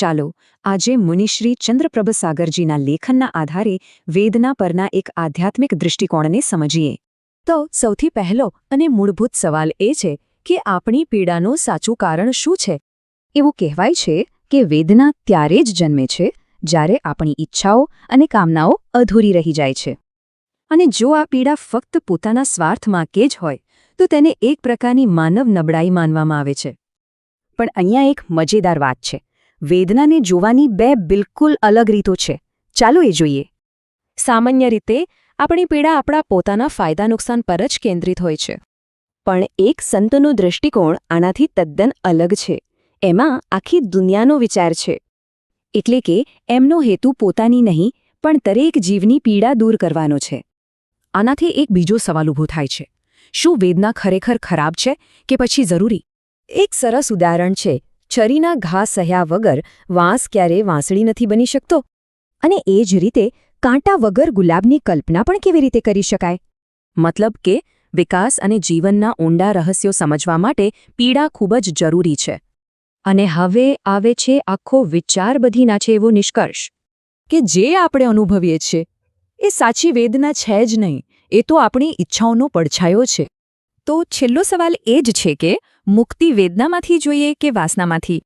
ચાલો, આજે મુનિશ્રી ચંદ્રપ્રભ સાગરજીના લેખનના આધારે વેદના પરના એક આધ્યાત્મિક દૃષ્ટિકોણને સમજીએ. તો, સૌથી પહેલો અને મૂળભૂત સવાલ એ છે કે આપણી પીડાનું સાચું કારણ શું છે? એવું કહેવાય છે કે વેદના ત્યારે જ જન્મે છે, જ્યારે આપણી ઈચ્છાઓ અને કામનાઓ અધૂરી રહી જાય છે. અને જો આ પીડા ફક્ત પોતાના સ્વાર્થમાં કે જ હોય, તો તેને એક પ્રકારની માનવ નબળાઈ માનવામાં આવે છે. પણ અહીંયા એક મજેદાર વાત છે. વેદનાને જોવાની બે બિલકુલ અલગ રીતો છે. ચાલો એ જોઈએ. સામાન્ય રીતે, આપણી પીડા આપણા પોતાના ફાયદા નુકસાન પર જ કેન્દ્રિત હોય છે. પણ એક સંતનો દૃષ્ટિકોણ આનાથી તદ્દન અલગ છે. એમાં આખી દુનિયાનો વિચાર છે. એટલે કે, એમનો હેતુ પોતાની નહીં, પણ દરેક જીવની પીડા દૂર કરવાનો છે. આનાથી એક બીજો સવાલ ઊભો થાય છે. શું વેદના ખરેખર ખરાબ છે કે પછી જરૂરી? એક સરસ ઉદાહરણ છે. છરીના ઘા સહ્યા વગર વાંસ ક્યારે વાંસળી નથી બની શકતો. અને એ જ રીતે કાંટા વગર ગુલાબની કલ્પના પણ કેવી રીતે કરી શકાય? મતલબ કે વિકાસ અને જીવનના ઊંડા રહસ્યો સમજવા માટે પીડા ખૂબ જ જરૂરી છે. અને હવે આવે છે આખો વિચાર બધીના છે એવો નિષ્કર્ષ. કે જે આપણે અનુભવીએ છીએ, એ સાચી વેદના છે જ નહીં, એ તો આપણી ઈચ્છાઓનો પડછાયો છે. તો છેલ્લો સવાલ એ જ છે કે મુક્તિ વેદનામાંથી જોઈએ કે વાસનામાંથી?